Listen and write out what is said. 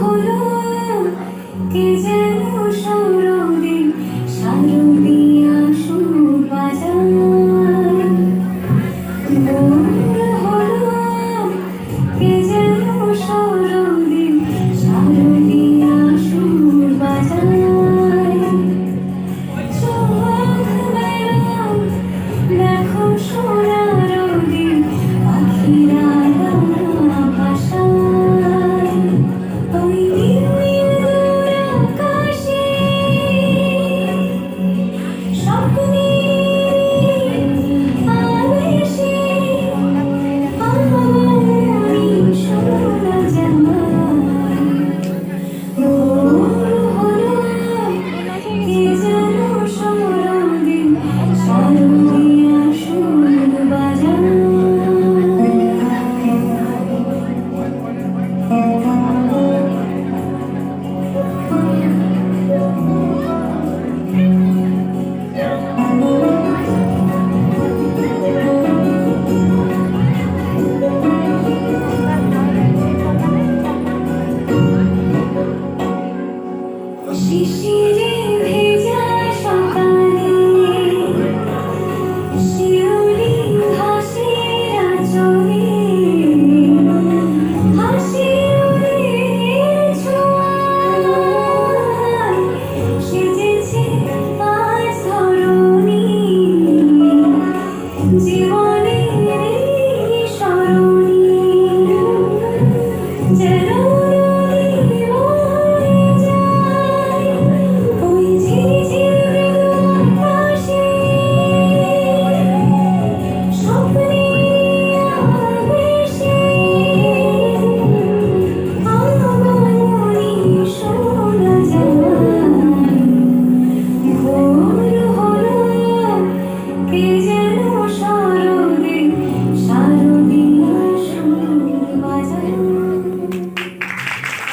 হলো কে যেন সৌরদিন Saroo she she